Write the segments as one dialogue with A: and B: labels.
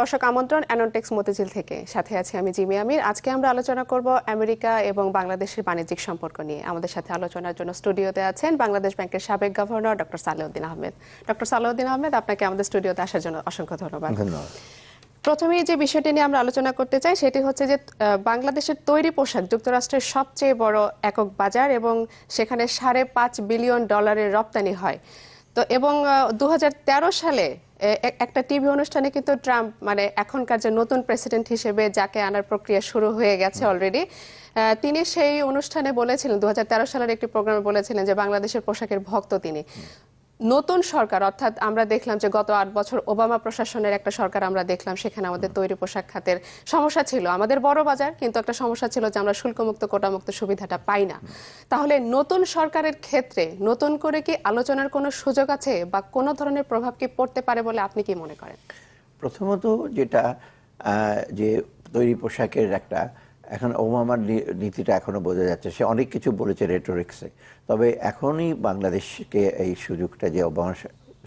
A: দর্শক আমন্ত্রণ অ্যানন্টেক্স মতিঝিল থেকে। সাথে আছি আমি জিমি আমির। আজকে আমরা আলোচনা করব আমেরিকা এবং বাংলাদেশের বাণিজ্যিক সম্পর্ক নিয়ে। আমাদের সাথে আলোচনার জন্য স্টুডিওতে আছেন বাংলাদেশ ব্যাংকের সাবেক governor doctor Salehuddin Ahmed. Doctor Salehuddin Ahmed আপনাকে আমাদের স্টুডিওতে আসার জন্য অসংখ্য ধন্যবাদ।
B: ধন্যবাদ।
A: প্রথমেই যে বিষয়টি নিয়ে আমরা আলোচনা করতে চাই সেটি হচ্ছে যে বাংলাদেশের তৈরি পোশাক যুক্তরাষ্ট্রের সবচেয়ে বড় একক বাজার এবং সেখানে সাড়ে পাঁচ বিলিয়ন ডলারের রপ্তানি হয়। তো এবং দু হাজার তেরো সালে একটা টিভি অনুষ্ঠানে কিন্তু ট্রাম্প মানে এখনকার যে নতুন প্রেসিডেন্ট হিসেবে যাকে আনার প্রক্রিয়া শুরু হয়ে গেছে অলরেডি তিনি সেই অনুষ্ঠানে বলেছিলেন দু হাজার তেরো সালের একটি প্রোগ্রামে বলেছিলেন যে বাংলাদেশের পোশাকের ভক্ত তিনি। নতুন সরকার, অর্থাৎ আমরা দেখলাম যে গত আট বছর ওবামা প্রশাসনের একটা সরকার আমরা দেখলাম, সেখানে আমাদের তৈরি পোশাক খাতের সমস্যা ছিল। আমাদের বড় বাজার, কিন্তু একটা সমস্যা ছিল যে আমরা শুল্কমুক্ত, কোটামুক্ত সুবিধাটা পাই না। তাহলে নতুন সরকারের ক্ষেত্রে নতুন করে কি আলোচনার কোনো সুযোগ আছে বা কোনো ধরনের প্রভাব কি পড়তে পারে বলে আপনি কি মনে করেন?
B: প্রথমত যেটা যে তৈরি পোশাকের একটা এখন ওবামার নীতিটা এখনও বোঝা যাচ্ছে। সে অনেক কিছু বলেছে রেটোরিক্সে তবে এখনই বাংলাদেশকে এই সুযোগটা যে ওবামা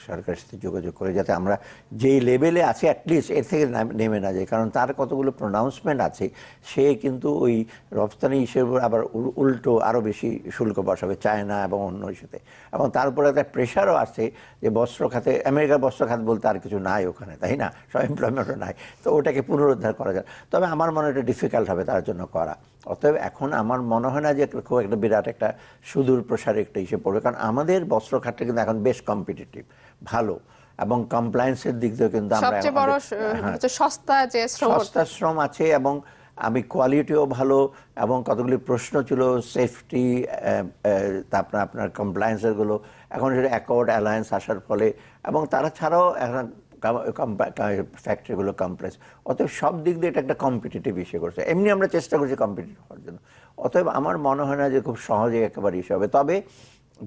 B: সরকারের সাথে যোগাযোগ করে, যাতে আমরা যেই লেভেলে আছে অ্যাটলিস্ট এর থেকে নেমে না যায় কারণ তার কতগুলো প্রোনাউন্সমেন্ট আছে, সে কিন্তু ওই রপ্তানি হিসেবে আবার উল- উল্টো আরও বেশি শুল্ক বসাবে চায়না এবং অন্য ইস্যুতে এবং তারপরে একটা প্রেশারও আছে যে বস্ত্র খাতে, আমেরিকার বস্ত্র খাত বলতে আর কিছু নাই ওখানে, তাই না? সব এমপ্লয়মেন্টও নাই। তো ওটাকে পুনরুদ্ধার করা যায় তবে আমার মনে এটা ডিফিকাল্ট হবে তার জন্য করা। অতএব এখন আমার মনে হয় না যে খুব একটা বিরাট একটা সুদূর প্রসারে একটা হিসেবে পড়বে, কারণ আমাদের বস্ত্র খাতটা কিন্তু এখন বেশ কম্পিটিটিভ ভালো এবং কমপ্লায়েন্সের দিক দিয়ে কিন্তু আমরা
A: সবচেয়ে বড়
B: হ্যাঁ,
A: হচ্ছে সস্তা যে শ্রম
B: সস্তা শ্রম আছে এবং আমি কোয়ালিটিও ভালো এবং কতগুলি প্রশ্ন ছিল সেফটি তারপরে আপনার কমপ্লায়েন্সেরগুলো এখন সেটা অ্যাকর্ড অ্যালায়েন্স আসার ফলে এবং তারা ছাড়াও এখন ফ্যাক্টরিগুলো কমপ্লেক্স অতএব সব দিক দিয়ে এটা একটা কম্পিটিটিভ ইস্যু করছে। এমনি আমরা চেষ্টা করছি কম্পিটিটিভ হওয়ার জন্য। অতএব আমার মনে হয় না যে খুব সহজে একেবারে ইস্যু হবে। তবে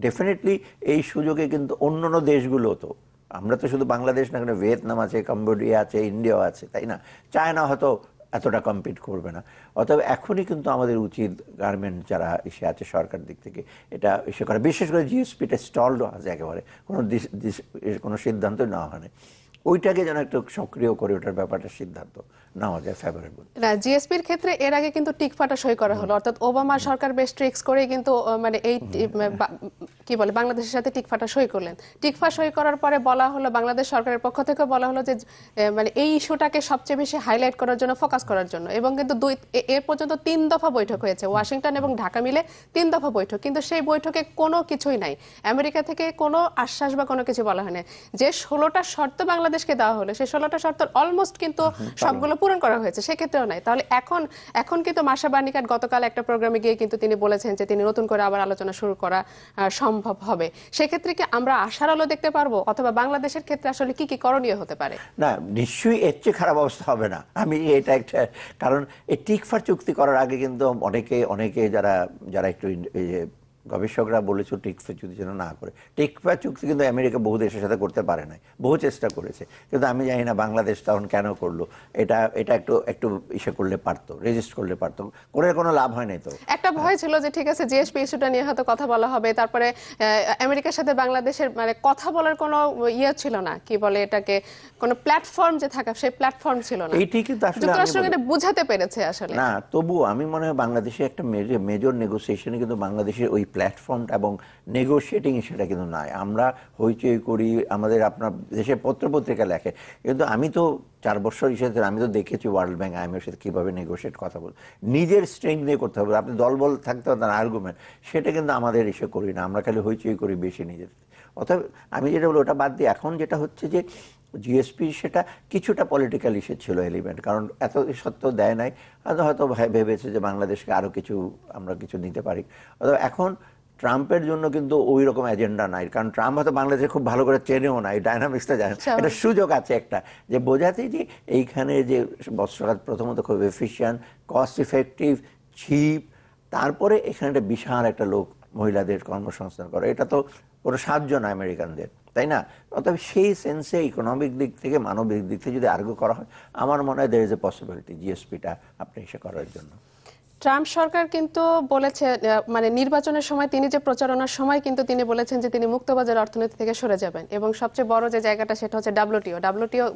B: ডেফিনেটলি এই সুযোগে কিন্তু অন্য অন্য দেশগুলো তো। আমরা তো শুধু বাংলাদেশ না, এখানে ভিয়েতনাম আছে, কম্বোডিয়া আছে, ইন্ডিয়াও আছে, তাই না? চায়না হয়তো এতটা কম্পিট করবে না। অতএব এখনই কিন্তু আমাদের উচিত গার্মেন্ট যারা এসে আছে সরকার দিক থেকে, এটা এসে করা। বিশেষ করে জিএসপিটা স্টলড আছে একেবারে। কোনো কোনো সিদ্ধান্ত নেওয়া হয়নি ওইটাকে যেন একটু সক্রিয় করে ওটার ব্যাপারটা সিদ্ধান্ত। নেওয়া ফেভারেবল
A: না জিএসপির ক্ষেত্রে এর আগে কিন্তু টিকফাটা সই করা হলো। অর্থাৎ ওবামা সরকার বেশ ট্রিক্স করে কিন্তু মানে এই কি বলে বাংলাদেশের সাথে টিকফাটা সই করলেন। টিকফা সই করার পরে বলা হলো বাংলাদেশ সরকারের পক্ষ থেকে বলা হলো যে আহ, মানে এই ইস্যুটাকে সবচেয়ে বেশি হাইলাইট করার জন্য ফোকাস করার জন্য। এবং কিন্তু দুই এর পর্যন্ত তিন দফা বৈঠক হয়েছে ওয়াশিংটন এবং ঢাকা মিলে তিন দফা বৈঠক। কিন্তু সেই বৈঠকে কোনো কিছুই নাই। আমেরিকা থেকে কোনো আশ্বাস বা কোনো কিছু বলা হয়নি। যে ষোলোটা শর্ত বাংলাদেশকে দেওয়া হলো সেই ষোলোটা শর্ত অলমোস্ট কিন্তু সবগুলো পূরণ করা হয়েছে, সেক্ষেত্রেও নাই। তাহলে এখন এখন কিন্তু মাসা বার্নিকাট গতকাল একটা প্রোগ্রামে গিয়ে কিন্তু তিনি বলেছেন যে তিনি নতুন করে আবার আলোচনা শুরু করা সম্ভব হবে। সেক্ষেত্রে কি আমরা আশার আলো দেখতে পারব? অথবা বাংলাদেশের ক্ষেত্রে আসলে কি কি করণীয় হতে পারে?
B: না, নিশ্চয়ই এর চেয়ে খারাপ অবস্থা হবে না। আমি এটা একটা, কারণ এই টিকফার চুক্তি করার আগে কিন্তু অনেকে অনেকে যারা যারা একটু গবেষকরা বলেছে টিকফা চুক্তি যেন না করে। টিকফা চুক্তি কিন্তু আমেরিকা বহু দেশের সাথে করতে পারে নাই বহু চেষ্টা করেছে। কিন্তু আমি জানি না বাংলাদেশ তখন কেন করল। এটা এটা একটু একটু ইসে করলে পারতো রেজিস্ট করলে পারতো। করে কোনো লাভ হয় নাই তো।
A: একটা ভয় ছিল যে ঠিক আছে জিএসপি ইস্যুটা নিয়ে হয়তো কথা বলা হবে তারপরে আমেরিকার সাথে বাংলাদেশের মানে কথা বলার কোনো ইয়ে ছিল না কি বলে এটাকে কোনো প্ল্যাটফর্ম যে থাকা সেই প্ল্যাটফর্ম ছিল না।
B: এইটি কিন্তু আসলে আমি
A: যুক্তরাষ্ট্র বুঝাতে পেরেছে আসলে।
B: না তবু আমি মনে হয় বাংলাদেশে একটা মেজর নেগোসিয়েশনে কিন্তু বাংলাদেশের ওই প্ল্যাটফর্মটা এবং নেগোশিয়েটিং সেটা কিন্তু নাই। আমরা হইচই করি, আমাদের আপনার দেশের পত্রপত্রিকা লেখে। কিন্তু আমি তো চার বছর হিসেবে আমি তো দেখেছি ওয়ার্ল্ড ব্যাংক আইএমএর সাথে কীভাবে নেগোশিয়েট কথা বল, নিজের স্ট্রেংথ নিয়ে করতে হবে। আপনি দলবল থাকতে তার আর্গুমেন্ট সেটা কিন্তু আমাদের এসে করি না। আমরা খালি হইচই করি বেশি নিজের। অতএব আমি যেটা বলি ওটা বাদ দিয়ে এখন যেটা হচ্ছে যে জিএসপি সেটা কিছুটা পলিটিক্যাল ইস্যু ছিল এলিমেন্ট কারণ এত সত্ত্বেও দেয় নাই। হয়তো ভেবেছে যে বাংলাদেশকে আরও কিছু, আমরা কিছু নিতে পারি। অথবা এখন ট্রাম্পের জন্য কিন্তু ওই রকম এজেন্ডা নাই। কারণ ট্রাম্প হয়তো বাংলাদেশে খুব ভালো করে চেনেও না এই ডাইনামিক্সটা জানে। এটা সুযোগ আছে একটা যে বোঝাতে যে এইখানে যে বস্ত্রখাত প্রথমত খুব এফিশিয়েন্ট কস্ট ইফেক্টিভ চিপ তারপরে এখানে একটা বিশাল একটা লোক মহিলাদের কর্মসংস্থান করে। এটা তো কোনো সাহায্য না আমেরিকানদের তাই না? অতএব সেই সেন্সে ইকোনমিক দিক থেকে মানবিক দিক থেকে যদি আর্গু করা হয় আমার মনে হয় দের ইজ এ পসিবিলিটি জিএসপিটা আপনি এসে করার জন্য।
A: ট্রাম্প সরকার কিন্তু বলেছে মানে নির্বাচনের সময় তিনি যে প্রচারণার সময় কিন্তু তিনি বলেছেন যে তিনি মুক্তবাজার অর্থনীতি থেকে সরে যাবেন। এবং সবচেয়ে বড় যে জায়গাটা সেটা হচ্ছে ডাব্লিউটিও। ডাব্লিউটিও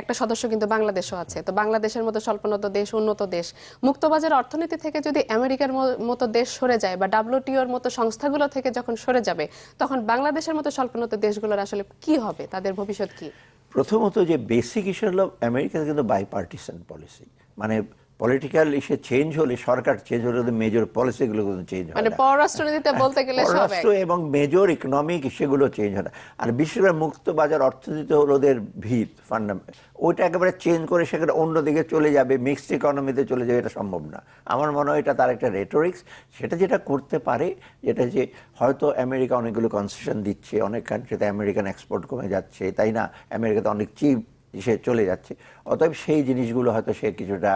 A: একটা সদস্য কিন্তু বাংলাদেশও আছে। তো বাংলাদেশের মতো স্বল্পোন্নত দেশ, উন্নত দেশ। মুক্তবাজার অর্থনীতি থেকে যদি আমেরিকার মতো দেশ সরে যায় বা ডাব্লিউটিওর মতো সংস্থাগুলো থেকে যখন সরে যাবে, তখন বাংলাদেশের মতো স্বল্পোন্নত দেশগুলোর আসলে কি হবে? তাদের ভবিষ্যৎ কি?
B: প্রথমত যে বেসিক ইস্যু হলো আমেরিকাতে কিন্তু বাই পার্টিসান পলিসি মানে পলিটিক্যাল ইস্যু চেঞ্জ হলে সরকার চেঞ্জ হলে মেজর পলিসিগুলো কিন্তু চেঞ্জ হয়
A: মানে। পররাষ্ট্রনীতিতে বলতে গেলে সব
B: পররাষ্ট্র এবং মেজর ইকোনমিক সেগুলো চেঞ্জ হয় না। আর বিশেষ করে মুক্ত বাজার অর্থনীতি হলো ওদের ভিত ফান্ডামেন্টাল ওইটা একেবারে চেঞ্জ করে সেখানে অন্যদিকে চলে যাবে মিক্সড ইকোনমিতে চলে যাবে এটা সম্ভব না। আমার মনে হয় এটা তার একটা রেটোরিক্স সেটা যেটা করতে পারে যেটা যে হয়তো আমেরিকা অনেকগুলো কনসেশন দিচ্ছে অনেক কান্ট্রিতে আমেরিকান এক্সপোর্ট কমে যাচ্ছে তাই না? আমেরিকাতে অনেক চিপ সে চলে যাচ্ছে। অতএব সেই জিনিসগুলো হয়তো সে কিছুটা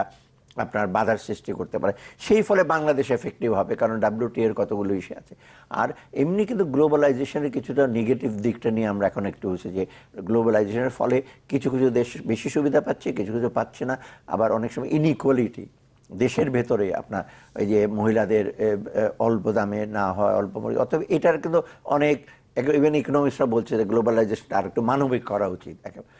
B: আপনার বাধার সৃষ্টি করতে পারে। সেই ফলে বাংলাদেশ এফেক্টিভ হবে, কারণ ডাব্লিউটি এর কতগুলো ইস্যু আছে। আর এমনি কিন্তু গ্লোবালাইজেশনের কিছুটা নেগেটিভ দিকটা নিয়ে আমরা এখন একটু হচ্ছে যে গ্লোবালাইজেশনের ফলে কিছু কিছু দেশ বেশি সুবিধা পাচ্ছে, কিছু কিছু পাচ্ছে না। আবার অনেক সময় ইনইকুয়ালিটি দেশের ভেতরে আপনার ওই যে মহিলাদের অল্প দামে না হয় অল্প মূল্যে অথবা এটার কিন্তু অনেক ইভেন ইকোনমিক্সরা বলছে যে গ্লোবালাইজেশন আর একটু মানবিক করা উচিত। একেবারে।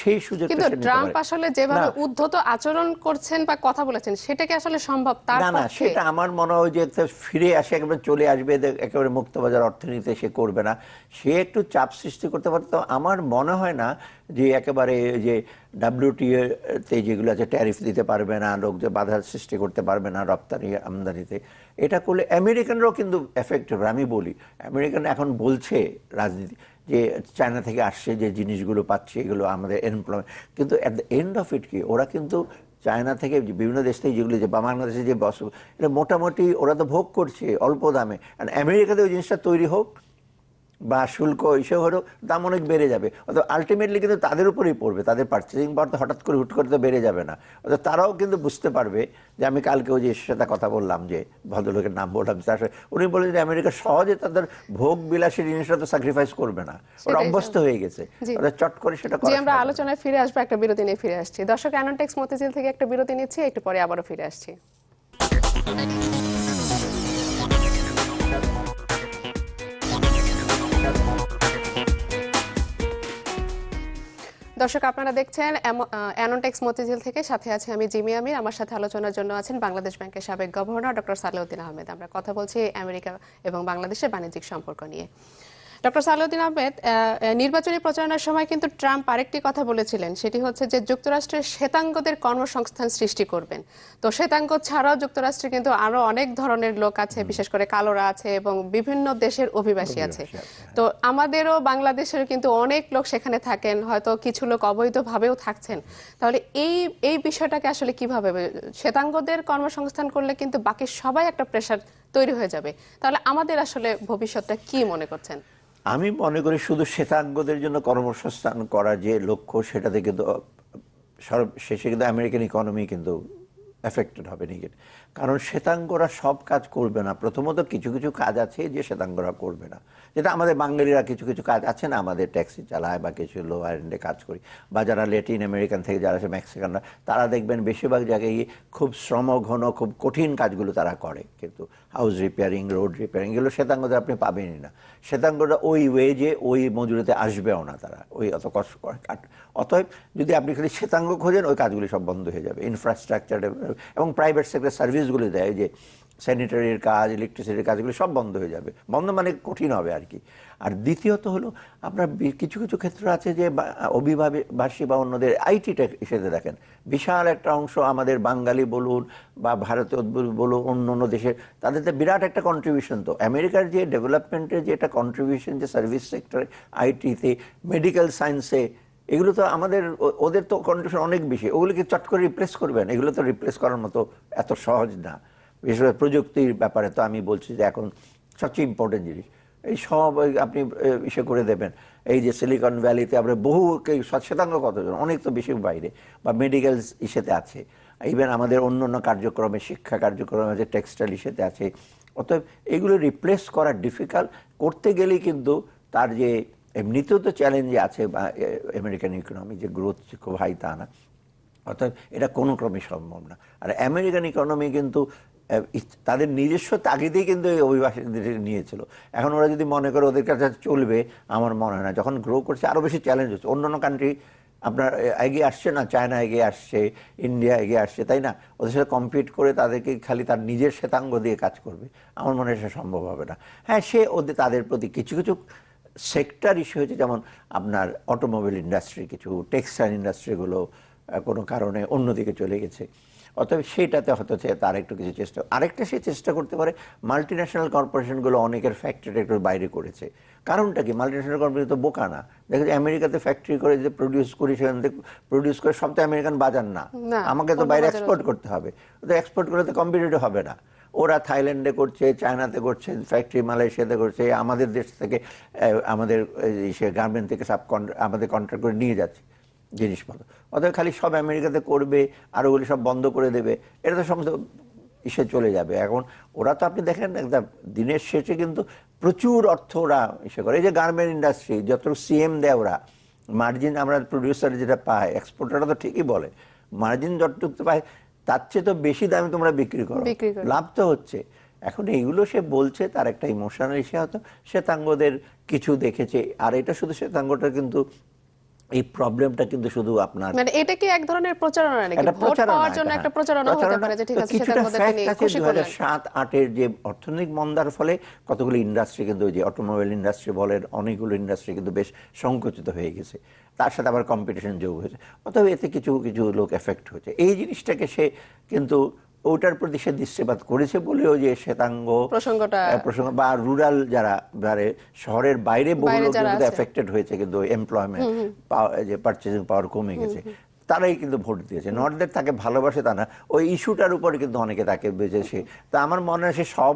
B: সেই সুযোগ
A: কিন্তু ট্রাম্প আসলে যেভাবে উদ্ধত আচরণ করছেন বা কথা বলেছেন সেটা কি আসলে সম্ভব তার
B: না না সেটা আমার মনে হয় যে ফিরে আসে একেবারে চলে আসবে একেবারে মুক্তবাজার অর্থনীতিতে সে করবে না। সে একটু চাপ সৃষ্টি করতে পারে তো আমার মনে হয় না যে একেবারে যে ডাব্লিউটিএ তে যেগুলো আছে ট্যারিফ দিতে পারবে না, লোক যে বাধার সৃষ্টি করতে পারবে না রপ্তানি আমদানিতে, এটা করলে আমেরিকানরাও কিন্তু এফেক্ট হবে। আমি বলি, আমেরিকান এখন বলছে রাজনীতি, যে চায়না থেকে আসছে, যে জিনিসগুলো পাচ্ছে, এগুলো আমাদের এমপ্লয়মেন্ট কিন্তু at the end of it কি, ওরা কিন্তু চায়না থেকে বিভিন্ন দেশ থেকে যেগুলো যে বাংলাদেশে যে বস, এটা মোটামুটি ওরা তো ভোগ করছে অল্প দামে। আর আমেরিকাতে ওই জিনিসটা তৈরি হোক বা শুল্ক এসব হলেও দাম অনেক বেড়ে যাবে। অর্থাৎ আলটিমেটলি কিন্তু তাদের উপরেই পড়বে। তাদের পার্চেসিং পাওয়ার তো হঠাৎ করে হুট করে তো বেড়ে যাবে না। অর্থাৎ তারাও কিন্তু বুঝতে পারবে যে আমি কালকে ওই যে সাথে কথা বললাম যে ভদ্রলোকের নাম বললাম তার সাথে উনি বললেন যে আমেরিকা সহজে তাদের ভোগ বিলাসী জিনিসটা তো স্যাক্রিফাইস করবে না। ওরা অভ্যস্ত হয়ে গেছে। ওরা চট করে সেটা করা
A: আমরা আলোচনায় ফিরে আসব একটা বিরতি নিয়ে ফিরে আসছি। দর্শক অ্যানোটেক্স মতিঝিল থেকে একটা বিরতি নিচ্ছি একটু পরে আবারও ফিরে আসছি। দর্শক, আপনারা দেখছেন অ্যানোটেক্স মতিঝিল থেকে সাথে আছে আমি জিমি আমির। আমার সাথে আলোচনার জন্য আছেন বাংলাদেশ ব্যাংকের সাবেক গভর্নর ডক্টর সালেউদ্দিন আহমেদ। আমরা কথা বলছি আমেরিকা এবং বাংলাদেশের বাণিজ্যিক সম্পর্ক নিয়ে। ডক্টর সালাউদ্দিন আহমেদ আহ, আহ, নির্বাচনী প্রচারণার সময় কিন্তু ট্রাম্প আরেকটি কথা বলেছিলেন। সেটি হচ্ছে যে যুক্তরাষ্ট্রের শ্বেতাঙ্গদের কর্মসংস্থান সৃষ্টি করবেন। তো শ্বেতাঙ্গ ছাড়াও যুক্তরাষ্ট্রে কিন্তু আরও অনেক ধরনের লোক আছে বিশেষ করে কালোরা আছে এবং বিভিন্ন দেশের অভিবাসী আছে।
B: অভিবাসী আছে,
A: তো আমাদেরও বাংলাদেশের কিন্তু অনেক লোক সেখানে থাকেন হয়তো কিছু লোক অবৈধভাবেও থাকছেন। তাহলে এই এই বিষয়টাকে আসলে কীভাবে শ্বেতাঙ্গদের কর্মসংস্থান করলে কিন্তু বাকি সবাই একটা প্রেশার তৈরি হয়ে যাবে। তাহলে আমাদের আসলে ভবিষ্যৎটা কি মনে করছেন?
B: আমি মনে করি শুধু শ্বেতাঙ্গদের জন্য কর্মসংস্থান করা যে লক্ষ্য, সেটাতে কিন্তু সর্বশেষে কিন্তু আমেরিকান ইকোনমি কিন্তু এফেক্টেড হবে নেগেটিভ কারণ শ্বেতাঙ্গরা সব কাজ করবে না। প্রথমত কিছু কিছু কাজ আছে যে শ্বেতাঙ্গরা করবে না। যেটা আমাদের বাঙালিরা কিছু কিছু কাজ আছে না, আমাদের ট্যাক্সি চালায় বা কিছু লো আইল্যান্ডে কাজ করি বা যারা ল্যাটিন আমেরিকান থেকে যারা আছে মেক্সিকানরা তারা দেখবেন বেশিরভাগ জায়গায় গিয়ে খুব শ্রমঘন খুব কঠিন কাজগুলো তারা করে। কিন্তু হাউস রিপেয়ারিং রোড রিপেয়ারিং এগুলো শ্বেতাঙ্গদের আপনি পাবেনই না। শ্বেতাঙ্গরা ওই ওয়েজে ওই মজুরিতে আসবেও না তারা। ওই অত কষ্ট অতএব যদি আপনি খালি শ্বেতাঙ্গ খোঁজেন, ওই কাজগুলি সব বন্ধ হয়ে যাবে। ইনফ্রাস্ট্রাকচার এবং প্রাইভেট সেক্টর সার্ভিসগুলি দেয়, যে স্যানিটারির কাজ ইলেকট্রিসিটির কাজগুলি সব বন্ধ হয়ে যাবে। বন্ধ মানে কঠিন হবে আর কি। আর দ্বিতীয়ত হলো, আপনার কিছু কিছু ক্ষেত্র আছে যে বা- বা অন্যদের আইটিটা হিসেবে দেখেন। বিশাল একটা অংশ আমাদের বাঙালি বলুন বা ভারতীয় বলুন অন্য অন্য দেশের, তাদের তো বিরাট একটা কন্ট্রিবিউশন তো। আমেরিকার যে ডেভেলপমেন্টের যে একটা কন্ট্রিবিউশন যে সার্ভিস সেক্টরে আইটিতে মেডিকেল সায়েন্সে এগুলো তো আমাদের ওদের তো কন্ট্রিবিউশন অনেক বেশি। ওগুলোকে চট করে রিপ্লেস করবেন। এগুলো তো রিপ্লেস করার মতো এত সহজ না। বিশেষ করে প্রযুক্তির ব্যাপারে তো আমি বলছি যে এখন সবচেয়ে ইম্পর্টেন্ট জিনিস। এই সব আপনি ইসে করে দেবেন। এই যে সিলিকন ভ্যালিতে আমরা বহু শ্বেতাঙ্গ কতজন? অনেক তো বেশি বাইরে বা মেডিকেল ইসেতে আছে। ইভেন আমাদের অন্য অন্য কার্যক্রমে, শিক্ষা কার্যক্রমে আছে টেক্সটাইল ইসেতে আছে। অতএব এগুলো রিপ্লেস করা ডিফিকাল্ট করতে গেলেই কিন্তু তার যে এমনিতেও তো চ্যালেঞ্জ আছে আমেরিকান ইকোনমি যে গ্রোথ খুব হাই তা না। অর্থাৎ এটা কোনো ক্রমে সম্ভব না। আর আমেরিকান ইকোনমি কিন্তু তাদের নিজস্ব তাগিদেই কিন্তু এই অভিবাসীদের নিয়েছিল। এখন ওরা যদি মনে করে ওদের কাছে চলবে, আমার মনে হয় না। যখন গ্রো করছে আরও বেশি চ্যালেঞ্জ হচ্ছে। অন্য অন্য কান্ট্রি আপনার এগিয়ে আসছে না? চায়না এগিয়ে আসছে ইন্ডিয়া এগিয়ে আসছে, তাই না? ওদের সাথে কম্পিট করে তাদেরকে খালি তার নিজের শ্বেতাঙ্গ দিয়ে কাজ করবে। আমার মনে হয় সেটা সম্ভব হবে না। হ্যাঁ সে ওদের, তাদের প্রতি কিছু কিছু সেক্টর ইস্যু হয়েছে যেমন আপনার অটোমোবাইল ইন্ডাস্ট্রি কিছু টেক্সটাইল ইন্ডাস্ট্রিগুলো কোনো কারণে অন্যদিকে চলে গেছে। অতএব সেইটাতে হয়তো তার একটু কিছু চেষ্টা আরেকটা সে চেষ্টা করতে পারে মাল্টি ন্যাশনাল কর্পোরেশনগুলো অনেকের ফ্যাক্টরি একটু বাইরে করেছে। কারণটা কি? মাল্টি ন্যাশনাল কর্পোরেশন তো বোকা না। দেখা যায় আমেরিকাতে ফ্যাক্টরি করে যে প্রডিউস করি সেখান থেকে প্রডিউস করে সব তো আমেরিকান বাজার না।
A: না,
B: আমাকে তো বাইরে এক্সপোর্ট করতে হবে। তো এক্সপোর্ট করলে তো কম্পিটিটিভ হবে না। ওরা থাইল্যান্ডে করছে, চায়নাতে করছে ফ্যাক্টরি মালয়েশিয়াতে করছে আমাদের দেশ থেকে আমাদের সে গার্মেন্ট থেকে সাব আমাদের কন্ট্রাক্ট করে নিয়ে যাচ্ছে জিনিসপত্র। অতএব খালি সব আমেরিকাতে করবে, আর ওগুলি সব বন্ধ করে দেবে, এটা তো সমস্ত ইসে চলে যাবে। এখন ওরা তো আপনি দেখেন, একদম দিনের শেষে কিন্তু প্রচুর অর্থ ওরা ইসে করে। এই যে গার্মেন্ট ইন্ডাস্ট্রি যত সিএম দেয় ওরা মার্জিন আমরা প্রডিউসার যেটা পায় এক্সপোর্টাররা তো ঠিকই বলে মার্জিন যতটুকু পায় তার চেয়ে তো বেশি দামে তোমরা বিক্রি করো। লাভ তো হচ্ছে। এখন এইগুলো সে বলছে তার একটা ইমোশনাল ইসে হয়তো। শ্বেতাঙ্গদের কিছু দেখেছে। আর এটা শুধু শ্বেতাঙ্গটা কিন্তু এই প্রবলেমটা কিন্তু শুধু আপনার
A: মানে এটা কি এক ধরনের প্রচারণা নাকি? ভোট পাওয়ার জন্য একটা
B: হ্যাঁ।
A: প্রচারণা হতে পারে যে ঠিক আছে শ্বেতাঙ্গদের
B: fact
A: তিনি খুশি করলেন।
B: সাত আটের যে অর্থনৈতিক মন্দার ফলে কতগুলো ইন্ডাস্ট্রি কিন্তু ওই যে অটোমোবাইল ইন্ডাস্ট্রি বলেন অনেকগুলো ইন্ডাস্ট্রি কিন্তু বেশ সংকুচিত হয়ে গেছে। তার সাথে আবার কম্পিটিশন যোগ হয়েছে। অতএব এতে কিছু কিছু লোক এফেক্ট হয়েছে। এই জিনিসটাকে সে কিন্তু ওটার প্রতি সে দৃশ্যপাত করেছে বলেও যে শ্বেতাঙ্গ
A: প্রসঙ্গটা
B: প্রসঙ্গ বা রুরাল যারা যারা শহরের বাইরে বহু
A: বাইরে
B: লোক কিন্তু এফেক্টেড হয়েছে কিন্তু এমপ্লয়মেন্ট যে পারচেজিং পাওয়ার কমে গেছে। তারাই কিন্তু ভোট দিয়েছে। নর্থদের তাকে ভালোবাসে তা না। ওই ইস্যুটার উপরে কিন্তু অনেকে তাকে বেঁচেছে তা আমার মনে হয় সে সব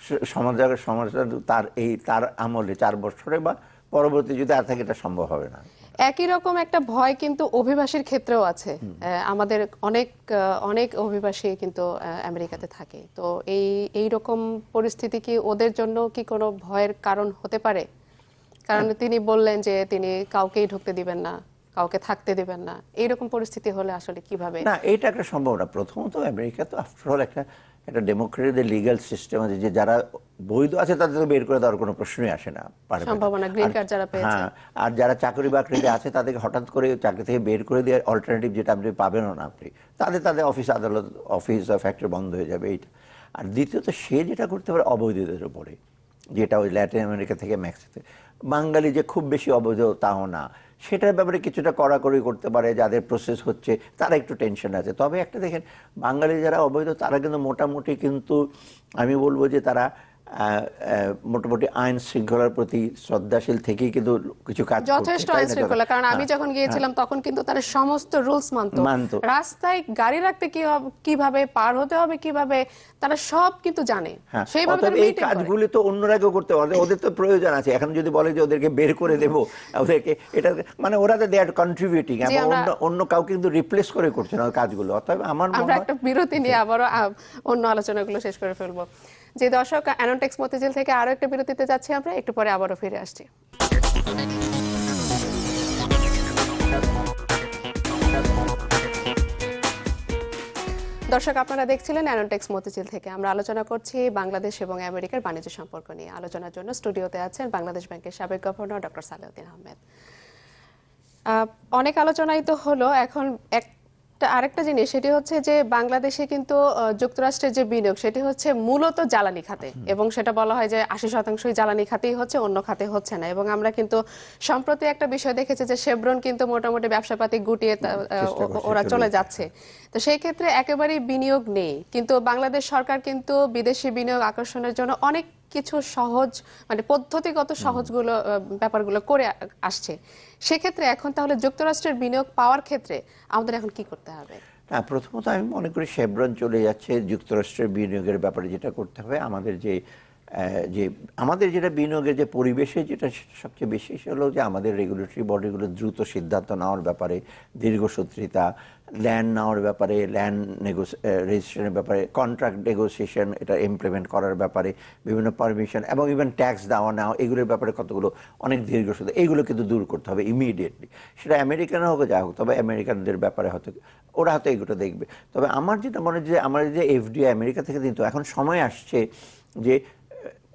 B: স- সমাজ তার এই তার আমলে চার বছরে বা পরবর্তী যদি আর থাকে এটা সম্ভব হবে না।
A: একই রকম একটা ভয় কিন্তু অভিবাসীর ক্ষেত্রেও আছে। আমাদের অনেক অনেক অভিবাসী কিন্তু আমেরিকাতে থাকে। তো এই এই রকম পরিস্থিতি কি ওদের জন্য কি কোনো ভয়ের কারণ হতে পারে? কারণ তিনি বললেন যে তিনি কাউকেই ঢুকতে দিবেন না কাউকে থাকতে দিবেন না। এইরকম পরিস্থিতি হলে আসলে কীভাবে?
B: না এটা একটা সম্ভব না প্রথমত আমেরিকা তো আফটারঅল একটা একটা ডেমোক্রেটিক লিগ্যাল সিস্টেম আছে যে যারা বৈধ আছে তাদের তো বের করে দেওয়ার কোনো প্রশ্নই আসে না। হ্যাঁ আর যারা চাকরি বাকরিতে আছে তাদেরকে হঠাৎ করে চাকরি থেকে বের করে দেওয়ার অল্টারনেটিভ যেটা আপনি পাবেনও না আপনি। তাদের তাদের অফিস আদালত অফিস বা ফ্যাক্টরি বন্ধ হয়ে যাবে এইটা। আর দ্বিতীয়ত সে যেটা করতে পারে অবৈধদের উপরে। যেটা ওই ল্যাটিন আমেরিকা থেকে ম্যাক্সিতে বাঙালি যে খুব বেশি অবৈধ তাও না। সেটার ব্যাপারে কিছুটা কড়াকড়ি করতে পারে, যাদের প্রসেস হচ্ছে, তারা একটু টেনশন আছে। তবে একটা দেখেন, বাঙালি যারা অবৈধ, তারা কিন্তু মোটামুটি কিন্তু, আমি বলব যে তারা মোটামুটি আইন শৃঙ্খলার প্রতি শ্রদ্ধাশীল থেকেই কিন্তু কিছু কাজ
A: যথেষ্ট আইন শৃঙ্খলা। কারণ আমি
B: হ্যাঁ,
A: যখন গিয়েছিলাম তখন কিন্তু তারা সমস্ত রুলস মানতো। রাস্তায় গাড়ি রাখতে কি হবে কীভাবে পার হতে হবে কীভাবে তারা সব কিন্তু জানে।
B: হ্যাঁ,
A: সেইভাবে
B: এই কাজগুলি তো অন্যরা কেউ করতে পারে ওদের তো প্রয়োজন আছে। এখন যদি বলে যে ওদেরকে বের করে দেবো ওদেরকে এটা মানে ওরা তো দে আর কন্ট্রিবিউটিং অন্য অন্য কাউকে কিন্তু রিপ্লেস করে করছে না কাজগুলো। অতএব আমার
A: আমরা একটা বিরতি নিয়ে আবারও অন্য আলোচনাগুলো শেষ করে ফেলব। যে দর্শক অ্যানোটেক্স মতিঝিল থেকে আরও একটা বিরতিতে যাচ্ছি আমরা একটু পরে আবারও ফিরে আসছি। দর্শক আপনারা দেখছিলেন অ্যানোটেক্স মতিঝিল থেকে। আমরা আলোচনা করছি বাংলাদেশ এবং আমেরিকার বাণিজ্য সম্পর্ক নিয়ে। আলোচনার জন্য স্টুডিওতে আছেন বাংলাদেশ ব্যাংকের সাবেক গভর্নর ডক্টর সালেউদ্দিন আহমেদ। আহ, অনেক আলোচনাই তো হলো এখন একটা আরেকটা জিনিস সেটি হচ্ছে যে বাংলাদেশে কিন্তু যুক্তরাষ্ট্রের যে বিনিয়োগ সেটি হচ্ছে মূলত জ্বালানি খাতে। এবং সেটা বলা হয় যে আশি শতাংশই জ্বালানি খাতেই হচ্ছে অন্য খাতে হচ্ছে না। এবং আমরা কিন্তু সম্প্রতি একটা বিষয় দেখেছি যে শেব্রন কিন্তু মোটামুটি ব্যবসাপাতি গুটিয়ে ওরা
B: চলে যাচ্ছে।
A: তো সেই ক্ষেত্রে একেবারেই বিনিয়োগ নেই। কিন্তু বাংলাদেশ সরকার কিন্তু বিদেশি বিনিয়োগ আকর্ষণের জন্য অনেক কিছু সহজ মানে পদ্ধতিগত সহজগুলো ব্যাপারগুলো করে আসছে। সেক্ষেত্রে এখন তাহলে যুক্তরাষ্ট্রের বিনিয়োগ পাওয়ার ক্ষেত্রে আমাদের এখন কি করতে হবে?
B: না প্রথমত আমি মনে করি শেব্রন চলে যাচ্ছে যুক্তরাষ্ট্রের বিনিয়োগের ব্যাপারে যেটা করতে হবে। আমাদের যে যে আমাদের যেটা বিনিয়োগের যে পরিবেশে যেটা সবচেয়ে বেশি হলো যে আমাদের রেগুলেটরি বডিগুলো দ্রুত সিদ্ধান্ত নেওয়ার ব্যাপারে দীর্ঘসূত্রিতা ল্যান্ড নেওয়ার ব্যাপারে ল্যান্ড রেজিস্ট্রেশনের ব্যাপারে কন্ট্রাক্ট নেগোসিয়েশন এটা ইমপ্লিমেন্ট করার ব্যাপারে, বিভিন্ন পারমিশন এবং ইভেন ট্যাক্স দেওয়া নেওয়া, এগুলোর ব্যাপারে কতগুলো, অনেক দীর্ঘসূত্র এইগুলো কিন্তু দূর করতে হবে ইমিডিয়েটলি সেটা আমেরিকান হোক যা হোক, তবে আমেরিকানদের ব্যাপারে হয়তো, ওরা হয়তো এগুলো দেখবে। তবে আমার যেটা মনে হয় যে, আমার যে এফডিআই আমেরিকা থেকে কিন্তু এখন সময় আসছে যে,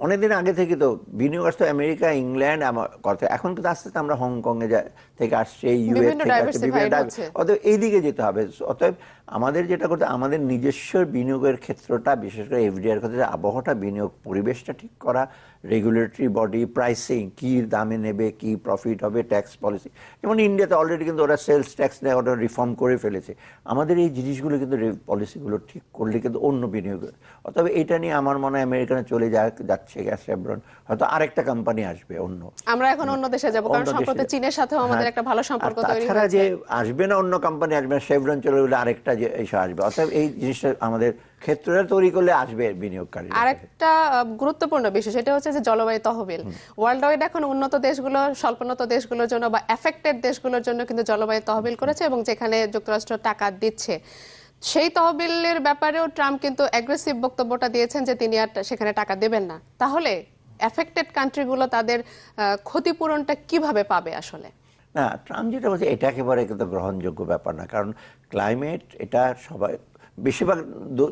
B: অনেকদিন আগে থেকে তো বিনিয়োগ আসতো আমেরিকা ইংল্যান্ড আমার কথা, এখন কিন্তু আস্তে আস্তে আমরা হংকংয়ে যা থেকে আসছে ইউএস থেকে আসছে বিভিন্ন অতএব এই দিকে যেতে হবে। অতএব আমাদের যেটা করতে আমাদের নিজস্ব বিনিয়োগের ক্ষেত্রটা বিশেষ করে এফডিআর ক্ষেত্রে আবহাওয়াটা বিনিয়োগ পরিবেশটা ঠিক করা রেগুলেটরি বডি প্রাইসিং কি দামে নেবে কি প্রফিট হবে ট্যাক্স পলিসি যেমন ইন্ডিয়াতে অলরেডি কিন্তু ওরা সেলস ট্যাক্স নেয় ওরা রিফর্ম করে ফেলেছে। আমাদের এই জিনিসগুলো কিন্তু পলিসিগুলো ঠিক করলে কিন্তু অন্য বিনিয়োগ অতএব এটা নিয়ে আমার মনে হয় আমেরিকানে চলে যা যাচ্ছে গ্যাস হয়তো আরেকটা কোম্পানি আসবে অন্য।
A: আমরা এখন অন্য দেশে যাব কারণ সম্প্রতি চীনের সাথেও আমাদের একটা ভালো সম্পর্ক
B: আর
A: তৈরি
B: তাছাড়া যে আসবে না অন্য কোম্পানি আসবে না শেভরন চলে গেলে আরেকটা যে এসে আসবে। অতএব এই জিনিসটা আমাদের ক্ষেত্রটা তৈরি করলে আসবে বিনিয়োগকারী
A: আরেকটা গুরুত্বপূর্ণ বিষয় সেটা হচ্ছে যে জলবায়ু তহবিল। ওয়ার্ল্ড ওয়াইড এখন উন্নত দেশগুলো স্বল্পোন্নত দেশগুলোর জন্য বা এফেক্টেড দেশগুলোর জন্য কিন্তু জলবায়ু তহবিল করেছে এবং যেখানে যুক্তরাষ্ট্র টাকা দিচ্ছে। সেই তহবিলের ব্যাপারেও ট্রাম্প কিন্তু অ্যাগ্রেসিভ বক্তব্যটা দিয়েছেন যে তিনি আর সেখানে টাকা দেবেন না। তাহলে এফেক্টেড কান্ট্রিগুলো তাদের ক্ষতিপূরণটা কীভাবে পাবে আসলে?
B: না ট্রাম্প যেটা বলছে এটা একেবারে কিন্তু গ্রহণযোগ্য ব্যাপার না। কারণ ক্লাইমেট এটা সবাই বেশিরভাগ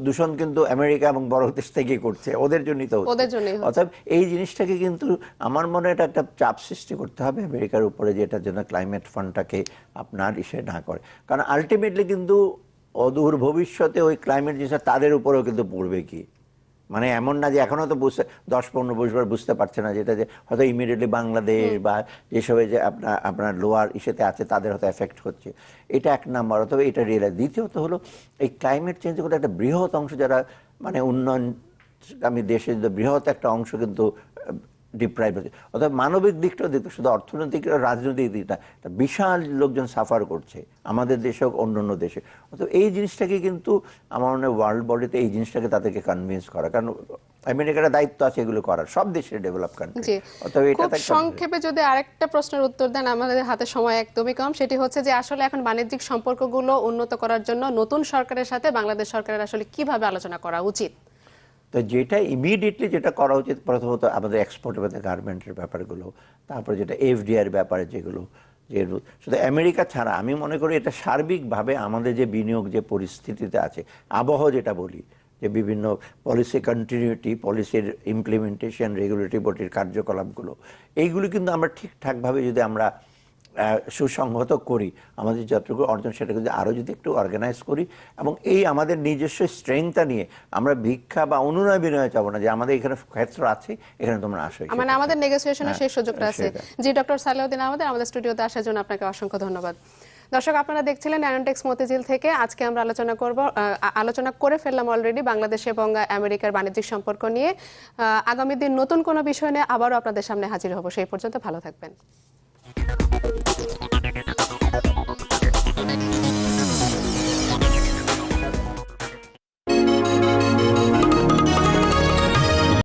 B: দূষণ কিন্তু আমেরিকা এবং বড় দেশ থেকেই করছে ওদের জন্যই তো। অতএব এই জিনিসটাকে কিন্তু আমার মনে হয় এটা একটা চাপ সৃষ্টি করতে হবে আমেরিকার উপরে যে এটার জন্য ক্লাইমেট ফান্ডটাকে আপনার ইসে না করে। কারণ আলটিমেটলি কিন্তু অদূর ভবিষ্যতে ওই ক্লাইমেট জিনিসটা তাদের উপরেও কিন্তু পড়বে কি? মানে এমন না যে এখনও তো বুঝতে দশ পনেরো বছর পর বুঝতে পারছে না যেটা যে হয়তো ইমিডিয়েটলি বাংলাদেশ বা যেসব যে আপনার আপনার লোয়ার ইসেতে আছে তাদের হয়তো এফেক্ট হচ্ছে। এটা এক নাম্বার অথবা এটা রিয়েলাইজ দ্বিতীয়ত হলো এই ক্লাইমেট চেঞ্জ করে একটা বৃহৎ অংশ যারা মানে উন্নয়ন আমি দেশের বৃহৎ একটা অংশ কিন্তু ডিপ্রাইভ হচ্ছে অর্থাৎ মানবিক দিকটাও দেখতে শুধু অর্থনৈতিক রাজনৈতিক দিকটা বিশাল লোকজন সাফার করছে আমাদের দেশে হোক অন্য অন্য দেশে। অর্থাৎ এই জিনিসটাকে কিন্তু আমার মনে হয় ওয়ার্ল্ড বডিতে এই জিনিসটাকে তাদেরকে কনভিন্স করা। কারণ আমেরিকার দায়িত্ব আছে এগুলো করার সব দেশের ডেভেলপ কান্ট্রি এটা
A: খুব সংক্ষেপে যদি আরেকটা প্রশ্নের উত্তর দেন আমাদের হাতে সময় একদমই কম। সেটি হচ্ছে যে আসলে এখন বাণিজ্যিক সম্পর্কগুলো উন্নত করার জন্য নতুন সরকারের সাথে বাংলাদেশ সরকারের আসলে কীভাবে আলোচনা করা উচিত?
B: তো যেটা ইমিডিয়েটলি যেটা করা উচিত, প্রথমত আমাদের এক্সপোর্ট এবং গার্মেন্টের ব্যাপারগুলো, তারপরে যেটা এফডিআর ব্যাপারে যেগুলো, যে শুধু আমেরিকা ছাড়া, আমি মনে করি এটা সার্বিকভাবে আমাদের যে বিনিয়োগ যে পরিস্থিতিতে আছে আবহাওয়া যেটা বলি, যে বিভিন্ন পলিসি কন্টিনিউটি পলিসির ইমপ্লিমেন্টেশন রেগুলেটরি বডির কার্যকলাপগুলো, এইগুলি কিন্তু আমরা ঠিকঠাকভাবে যদি আমরা সুসংহত করি। আমাদের যতটুকু অর্জন সেটাকে যদি আরও যদি একটু অর্গানাইজ করি এবং এই আমাদের নিজস্ব স্ট্রেংথটা নিয়ে আমরা ভিক্ষা বা অনুনয় বিনয় চাবো না যে আমাদের এখানে ক্ষেত্র আছে এখানে তোমরা আসো
A: মানে আমাদের নেগোসিয়েশনের
B: হ্যাঁ,
A: সেই সুযোগটা আছে। জি ডক্টর সালেউদ্দিন আমাদের আমাদের স্টুডিওতে আসার জন্য আপনাকে অসংখ্য ধন্যবাদ। দর্শক আপনারা দেখছিলেন অ্যারোনটেক্স মতিঝিল থেকে। আজকে আমরা আলোচনা করব আলোচনা করে ফেললাম অলরেডি বাংলাদেশ এবং আমেরিকার বাণিজ্যিক সম্পর্ক নিয়ে। আহ, আগামী দিন নতুন কোনো বিষয় নিয়ে আবারও আপনাদের সামনে হাজির হব। সেই পর্যন্ত ভালো থাকবেন। you